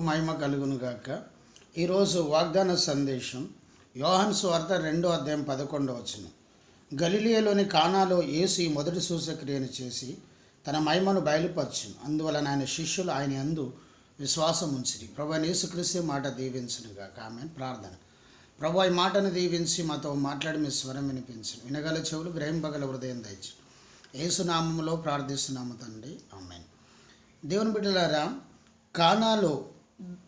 మహిమ కలుగునుగాక ఈరోజు వాగ్దాన సందేశం యోహన్ స్వార్త రెండో అధ్యాయం పదకొండవ వచ్చిన గలిలియలోని కానాలో యేసు ఈ మొదటి సూచక్రియను చేసి తన మహిమను బయలుపరచును. అందువలన ఆయన శిష్యులు ఆయన అందు విశ్వాసం ఉంచిరి. ప్రభు యేసుక్రీస్తు మాట దీవించునుగాక ఆమె ప్రార్థన. ప్రభు ఈ మాటను దీవించి మాతో మాట్లాడి మీ స్వరం వినిపించు వినగల చెవులు గ్రహింపగల హృదయం దయచు యేసునామంలో ప్రార్థిస్తున్నాము తండ్రి. ఆమెన్. దేవుని బిడ్డలారా కానాలో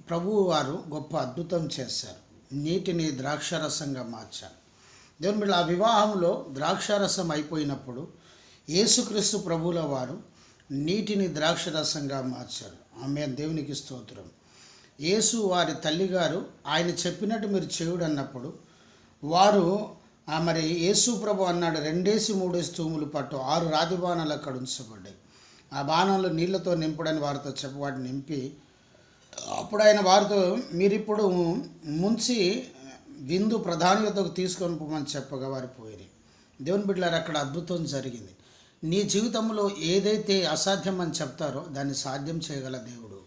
ప్రభువు వారు గొప్ప అద్భుతం చేశారు. నీటిని ద్రాక్షరసంగా మార్చారు. దేవుని బిడ్డ ఆ వివాహంలో ద్రాక్షరసం అయిపోయినప్పుడు యేసుక్రీస్తు ప్రభువుల వారు నీటిని ద్రాక్షరసంగా మార్చారు. ఆమె దేవునికి స్తోత్రం. యేసు వారి తల్లిగారు ఆయన చెప్పినట్టు మీరు చేయుడు అన్నప్పుడు వారు ఆ మరి యేసు ప్రభు అన్నాడు రెండేసి మూడేసి తూములు పట్టు ఆరు రాతి బాణాలు అక్కడ ఉంచబడ్డాయి. ఆ బాణంలో నీళ్ళతో నింపడని వారితో చెప్పి నింపి అప్పుడు ఆయన వారితో మీరిప్పుడు ముంచి విందు ప్రధానియతకు తీసుకొని పోమని చెప్పగా వారు పోయి దేవుని బిడ్డలారు అక్కడ అద్భుతం జరిగింది. నీ జీవితంలో ఏదైతే అసాధ్యం అని చెప్తారో దాన్ని సాధ్యం చేయగల దేవుడు.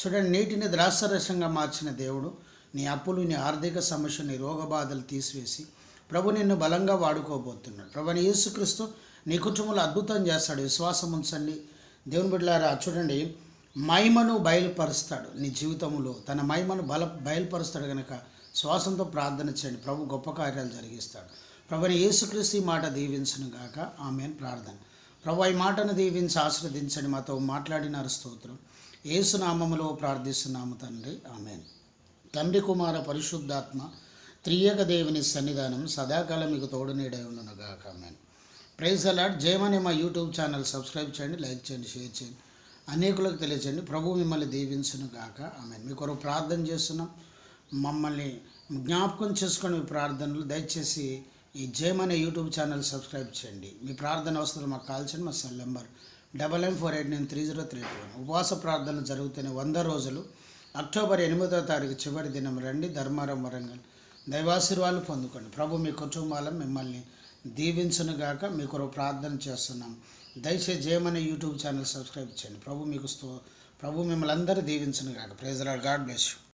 చూడండి నీటిని ద్రాక్షరసంగా మార్చిన దేవుడు నీ అప్పులు నీ ఆర్థిక సమస్య నీ రోగ బాధలు తీసివేసి ప్రభు నిన్ను బలంగా వాడుకోబోతున్నాడు. ప్రభుని యేసుక్రీస్తు నీ కుటుంబంలో అద్భుతం చేస్తాడు. విశ్వాసం ఉంచండి. దేవుని బిడ్డలారా చూడండి మహిమను బయలుపరుస్తాడు నీ జీవితంలో. తన మహిమను బల బయలుపరుస్తాడు కనుక శ్వాసంతో ప్రార్థన చేయండి. ప్రభు గొప్ప కార్యాలు జరిగిస్తాడు. ప్రభుని యేసుక్రీస్తు మాట దీవించను గాక. ఆమె ప్రార్థన. ప్రభు ఈ మాటను దీవించి ఆశీర్వదించండి. మాతో మాట్లాడినారు స్తోత్రం. ఏసునామములో ప్రార్థిస్తున్నాము తండ్రి. ఆమెన్. తండ్రి కుమార పరిశుద్ధాత్మ త్రియక దేవుని సన్నిధానం సదాకాలం మీకు తోడు నీడై గాక. ఆమెన్. ప్రైజ్ అలాట్ జయమనే మా యూట్యూబ్ ఛానల్ సబ్స్క్రైబ్ చేయండి లైక్ చేయండి షేర్ చేయండి. అనేకులకు తెలియజేయండి. ప్రభు మిమ్మల్ని దీవించును గాక. ఆమె మీ కొరకు ప్రార్థన చేస్తున్నాం. మమ్మల్ని జ్ఞాపకం చేసుకుని మీ ప్రార్థనలు దయచేసి ఈ జయం అనే యూట్యూబ్ ఛానల్ సబ్స్క్రైబ్ చేయండి. మీ ప్రార్థన అవసరం మాకు కాల్చండి మా cell number double nine four eight nine three zero three two one. ఉపవాస ప్రార్థనలు జరుగుతున్న వంద రోజులు. అక్టోబర్ ఎనిమిదో తారీఖు చివరి దినం రండి. ధర్మారం వరంగల్. దైవాశీర్వాదాలు పొందుకోండి. ప్రభు మీ కుటుంబాల మిమ్మల్ని దీవించునుగాక మీ కొరకు ప్రార్థన చేస్తున్నాం. దయచేసి జయమనే యూట్యూబ్ ఛానల్ సబ్స్క్రైబ్ చేయండి. ప్రభు మీకు ప్రభు మిమ్మల్ని అందరూ దీవించునుగాక. Praise God bless you